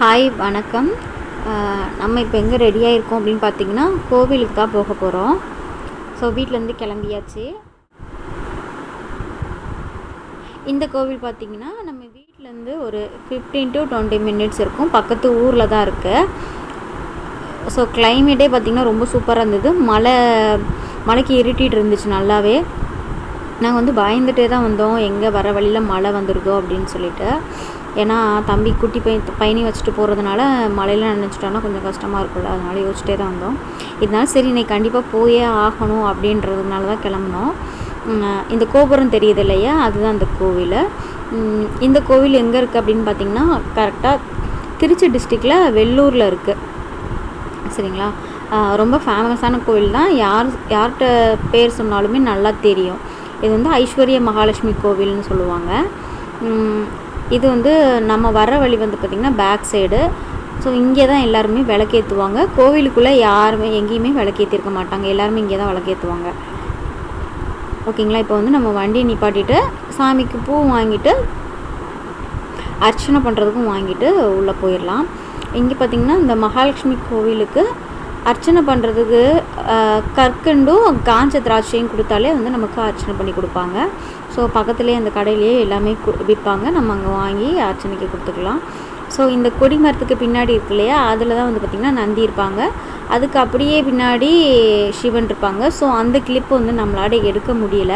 Hi வணக்கம். நம்ம இப்போ எங்கே ரெடியாக இருக்கோம் அப்படின்னு பார்த்தீங்கன்னா கோவிலுக்கு தான் போக போகிறோம் ஸோ வீட்டிலேருந்து கிளம்பியாச்சு. இந்த கோவில் பார்த்தீங்கன்னா நம்ம வீட்டிலேருந்து ஒரு ஃபிஃப்டீன் டு டுவெண்ட்டி மினிட்ஸ் இருக்கும். பக்கத்து ஊரில் தான் இருக்குது ஸோ கிளைமேட்டே பார்த்திங்கன்னா ரொம்ப சூப்பராக இருந்தது. மழை மழைக்கு இருட்டிகிட்டு இருந்துச்சு நல்லாவே. நாங்கள் வந்து பயந்துகிட்டே தான் வந்தோம். எங்கே வர வழியில் மழை வந்துடுதோ அப்படின்னு சொல்லிட்டு. ஏன்னா தம்பி குட்டி பை பயணி வச்சுட்டு போகிறதுனால மழையில் நினச்சிட்டோன்னா கொஞ்சம் கஷ்டமாக இருக்கும்ல. அதனால யோசிச்சிட்டே தான் வந்தோம் இதனால சரி இன்னைக்கு கண்டிப்பாக போயே ஆகணும் அப்படின்றதுனால தான் கிளம்புனோம். இந்த கோபுரம் தெரியுது இல்லையா? அதுதான் அந்த கோவில். இந்த கோவில் எங்கே இருக்குது அப்படின்னு பார்த்தீங்கன்னா கரெக்டாக திருச்சி டிஸ்ட்ரிக்டில் வெள்ளூரில் இருக்குது சரிங்களா? ரொம்ப ஃபேமஸான கோவில் தான். யார் யார்கிட்ட பேர் சொன்னாலுமே நல்லா தெரியும். இது வந்து ஐஸ்வர்ய மகாலட்சுமி கோவில்னு சொல்லுவாங்க. இது வந்து நம்ம வர வழி வந்து பார்த்திங்கன்னா பேக் சைடு ஸோ இங்கே தான் எல்லாருமே விளக்கேற்றுவாங்க கோவிலுக்குள்ளே யாருமே எங்கேயுமே விளக்கேற்றிருக்க மாட்டாங்க. எல்லாருமே இங்கே தான் விளக்கேற்றுவாங்க ஓகேங்களா? இப்போ வந்து நம்ம வண்டியை நிப்பாட்டிட்டு சாமிக்கு பூ வாங்கிட்டு அர்ச்சனை பண்ணுறதுக்கும் வாங்கிட்டு உள்ளே போயிடலாம். இங்கே பார்த்திங்கன்னா இந்த மகாலட்சுமி கோவிலுக்கு அர்ச்சனை பண்ணுறதுக்கு கற்கண்டும் காஞ்ச திராட்சையும் கொடுத்தாலே வந்து நமக்கு அர்ச்சனை பண்ணி கொடுப்பாங்க. ஸோ பக்கத்துலேயே அந்த கடையிலேயே எல்லாமே கு- விற்பாங்க. நம்ம அங்கே வாங்கி அர்ச்சனைக்கு கொடுத்துக்கலாம். ஸோ இந்த கொடி மரத்துக்கு பின்னாடி இருக்கு இல்லையா? அதில் தான் வந்து பார்த்திங்கன்னா நந்தி இருப்பாங்க. அதுக்கு அப்படியே பின்னாடி சிவன் இருப்பாங்க. ஸோ அந்த கிளிப்பு வந்து நம்மளால் எடுக்க முடியல.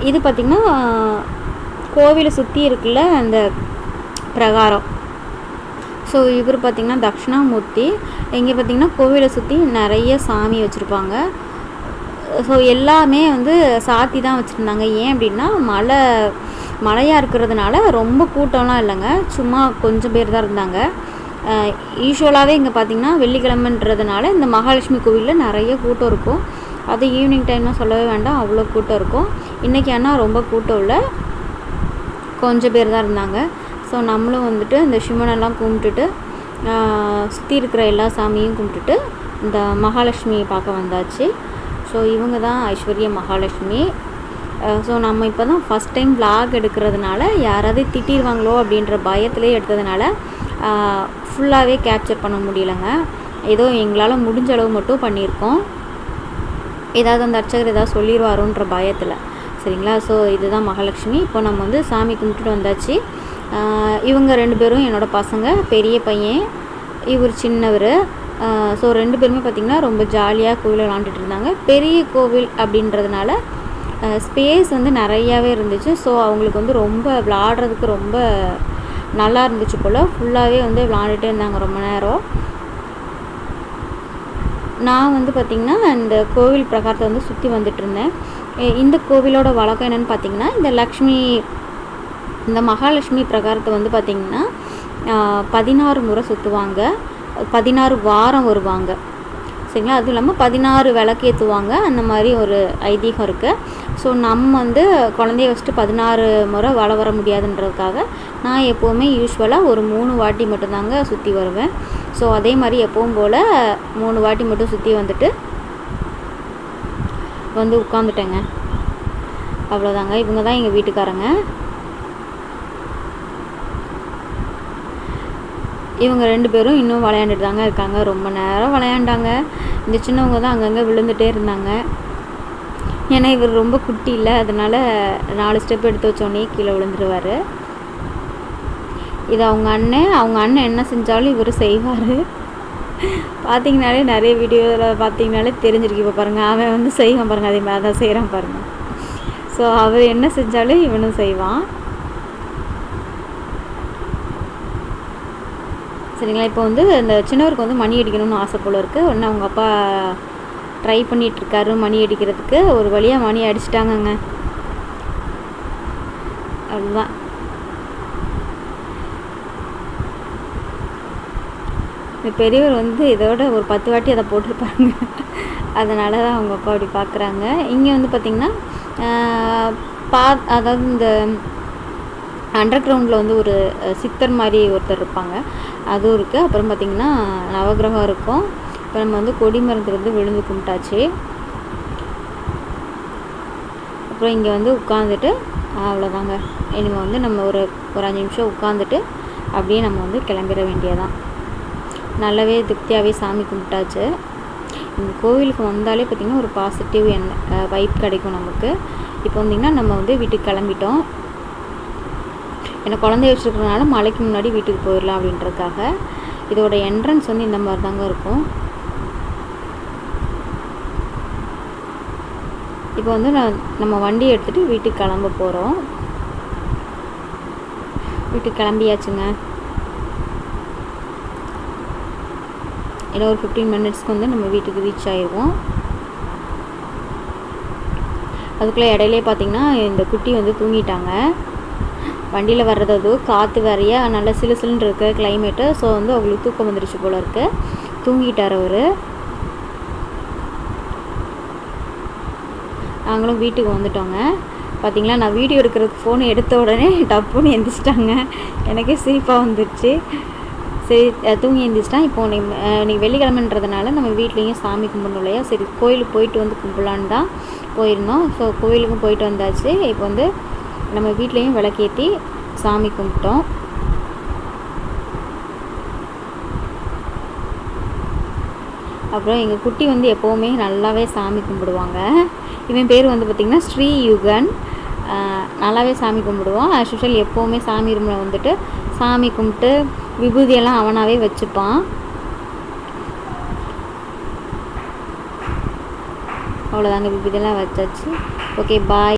இது பார்த்திங்கன்னா கோவிலை சுற்றி இருக்குல்ல அந்த பிரகாரம். ஸோ இவர் பார்த்திங்கன்னா தட்சிணாமூர்த்தி. இங்கே பார்த்திங்கன்னா கோவிலை சுற்றி நிறைய சாமி வச்சுருப்பாங்க. ஸோ எல்லாமே வந்து சாத்தி தான் வச்சுருந்தாங்க. ஏன் அப்படின்னா மழை மழையாக இருக்கிறதுனால ரொம்ப கூட்டம்லாம் இல்லைங்க. சும்மா கொஞ்சம் பேர் தான் இருந்தாங்க. யூஸ்வலாகவே இங்கே பார்த்திங்கன்னா வெள்ளிக்கிழமைன்றதுனால இந்த மகாலட்சுமி கோவிலில் நிறைய கூட்டம் இருக்கும். அது ஈவினிங் டைம்லாம் சொல்லவே வேண்டாம். அவ்வளோ கூட்டம் இருக்கும். இன்றைக்கி ஆனால் ரொம்ப கூட்டம் இல்லை. கொஞ்சம் பேர் தான் இருந்தாங்க. ஸோ நம்மளும் வந்துட்டு இந்த சிவனெல்லாம் கும்பிட்டுட்டு சுற்றி இருக்கிற எல்லா சாமியும் கும்பிட்டுட்டு இந்த மகாலட்சுமியை பார்க்க வந்தாச்சு. ஸோ இவங்க தான் ஐஸ்வர்யா மகாலட்சுமி. ஸோ நம்ம இப்போ தான் ஃபஸ்ட் டைம் vlog எடுக்கிறதுனால யாராவது திட்டிடுவாங்களோ அப்படின்ற பயத்திலே எடுத்ததுனால ஃபுல்லாகவே கேப்சர் பண்ண முடியலங்க. ஏதோ எங்களால் முடிஞ்ச அளவு மட்டும் பண்ணியிருக்கோம். ஏதாவது அந்த அர்ச்சகர் ஏதாவது சொல்லிடுவாரோன்ற பயத்தில். சரிங்களா? ஸோ இதுதான் மகாலட்சுமி. இப்போ நம்ம வந்து சாமி கும்பிட்டுட்டு வந்தாச்சு. இவங்க ரெண்டு பேரும் என்னோடய பசங்க பெரிய பையன் இவர் சின்னவர். ஸோ ரெண்டு பேருமே பார்த்திங்கன்னா ரொம்ப ஜாலியாக கோவில் விளாண்டுட்டு இருந்தாங்க. பெரிய கோவில் அப்படின்றதுனால ஸ்பேஸ் வந்து நிறையாவே இருந்துச்சு. ஸோ அவங்களுக்கு வந்து ரொம்ப விளாடுறதுக்கு ரொம்ப நல்லா இருந்துச்சு போல். ஃபுல்லாகவே வந்து விளாண்டுட்டே இருந்தாங்க ரொம்ப நேரம். நான் வந்து பார்த்திங்கன்னா இந்த கோவில் பிரகாரத்தை வந்து சுற்றி வந்துட்டு இருந்தேன். இந்த கோவிலோட வழக்கம் என்னென்னு பார்த்தீங்கன்னா இந்த லக்ஷ்மி இந்த மகாலட்சுமி பிரகாரத்தை வந்து பார்த்திங்கன்னா பதினாறு முறை சுற்றுவாங்க பதினாறு வாரம் வருவாங்க. சரிங்களா? அதுவும் இல்லாமல் பதினாறு விளக்கேற்றுவாங்க அந்த மாதிரி ஒரு ஐதீகம் இருக்குது ஸோ நம்ம வந்து குழந்தைய வச்சுட்டு பதினாறு முறை வள வர முடியாதுன்றதுக்காக நான் எப்போவுமே யூஸ்வலாக ஒரு மூணு வாட்டி மட்டும்தாங்க சுற்றி வருவேன். ஸோ அதே மாதிரி எப்பவும் போல் மூணு வாட்டி மட்டும் சுற்றி வந்துட்டு வந்து உட்காந்துட்டேங்க அவ்வளோதாங்க இவங்க தான் எங்கள் வீட்டுக்காரங்க. இவங்க ரெண்டு பேரும் இன்னும் விளையாண்டுட்டு தாங்க இருக்காங்க. ரொம்ப நேரம் விளையாண்டாங்க. இந்த சின்னவங்க தான் அங்கங்கே விழுந்துட்டே இருந்தாங்க. ஏன்னா இவர் ரொம்ப குட்டி இல்லை. அதனால நாலு ஸ்டெப் எடுத்து வச்சோடனே கீழே விழுந்துருவார். இது அவங்க அண்ணன். அவங்க அண்ணன் என்ன செஞ்சாலும் இவர் செய்வார். பார்த்தீங்கனாலே நிறைய வீடியோவில் பார்த்தீங்கனாலே தெரிஞ்சிருக்கு. இப்போ பாருங்கள் அவன் வந்து செய்வான் பாருங்கள் அதே மாதிரி தான் செய்கிறான் பாருங்கள் ஸோ அவர் என்ன செஞ்சாலும் இவனும் செய்வான். சரிங்களா? இப்போ வந்து இந்த சின்னவருக்கு வந்து மணி அடிக்கணும்னு ஆசை போல இருக்குது ஒன்று அவங்க அப்பா ட்ரை பண்ணிகிட்ருக்காரு மணி அடிக்கிறதுக்கு. ஒரு வழியாக மணி அடிச்சிட்டாங்கங்க. அதுதான். இந்த பெரியவர் வந்து இதோட ஒரு பத்து வாட்டி அதை போட்டிருப்பாங்க அதனால தான் அவங்க அப்பா அப்படி பார்க்குறாங்க. இங்கே வந்து பார்த்திங்கன்னா பா அதாவது இந்த அண்டர் கிரவுண்டில் வந்து ஒரு சித்தர் மாதிரி ஒருத்தர் இருப்பாங்க. அதுவும் இருக்குது அப்புறம் பார்த்திங்கன்னா நவகிரகம் இருக்கும். இப்போ நம்ம வந்து கொடி மரத்துலேருந்து விழுந்து கும்பிட்டாச்சு. அப்புறம் இங்கே வந்து உட்காந்துட்டு அவ்வளோதாங்க இனிமேல் வந்து நம்ம ஒரு ஒரு அஞ்சு நிமிஷம் உட்காந்துட்டு அப்படியே நம்ம வந்து கிளம்பிட வேண்டியதான் நல்லாவே திருப்தியாகவே சாமி கும்பிட்டாச்சு. இந்த கோவிலுக்கு வந்தாலே பார்த்திங்கன்னா ஒரு பாசிட்டிவ் என் வைப் கிடைக்கும் நமக்கு. இப்போ வந்திங்கன்னா நம்ம வந்து வீட்டுக்கு கிளம்பிட்டோம். ஏன்னா குழந்தைய வச்சுருக்கறனால மலைக்கு முன்னாடி வீட்டுக்கு போயிடலாம் அப்படின்றதுக்காக இதோட என்ட்ரன்ஸ் வந்து இந்த மாதிரி தாங்க இருக்கும். இப்போ வந்து நான் நம்ம வண்டி எடுத்துகிட்டு வீட்டுக்கு கிளம்ப போகிறோம் வீட்டுக்கு கிளம்பியாச்சுங்க. இன்னும் ஒரு ஃபிஃப்டீன் மினிட்ஸ்க்கு வந்து நம்ம வீட்டுக்கு ரீச் ஆயிடுவோம் அதுக்குள்ளே இடையிலே பார்த்தீங்கன்னா இந்த குட்டி வந்து தூங்கிட்டாங்க. வண்டியில் வர்றது அது காற்று வேறைய நல்லா சிலு சிலுன்னு இருக்கு கிளைமேட்டு ஸோ வந்து அவங்களுக்கு தூக்கம் வந்துருச்சு போல இருக்கு. தூங்கிட்டார் அவர். நாங்களும் வீட்டுக்கு வந்துட்டோங்க. பார்த்தீங்களா நான் வீடியோ எடுக்கிறதுக்கு ஃபோன் எடுத்த உடனே டப்புன்னு எந்திரிச்சிட்டாங்க. எனக்கே சிரிப்பாக வந்துடுச்சு சரி தூங்கி எழுந்திரிச்சிட்டா இப்போ நீ இன்னைக்கு வெள்ளிக்கிழமைன்றதுனால நம்ம வீட்லேயும் சாமி கும்பிடணும் இல்லையா? சரி கோயிலுக்கு போயிட்டு வந்து கும்பிடலான்னு தான் போயிருந்தோம். ஸோ கோயிலுக்கும் போயிட்டு வந்தாச்சு. இப்போ வந்து நம்ம வீட்லேயும் விளக்கேற்றி சாமி கும்பிட்டோம். அப்புறம் எங்கள் குட்டி வந்து எப்போவுமே நல்லாவே சாமி கும்பிடுவாங்க. இவன் பேர் வந்து பார்த்திங்கன்னா ஸ்ரீ யுகன். நல்லாவே சாமி கும்பிடுவான். ஆஸ் யூஷுவல் எப்போவுமே சாமி ரூமில் வந்துட்டு சாமி கும்பிட்டு விபூதியெல்லாம் அவனாகவே வச்சுப்பான். அவ்வளோதாங்க விபூதியெல்லாம் வச்சாச்சு. Okay bye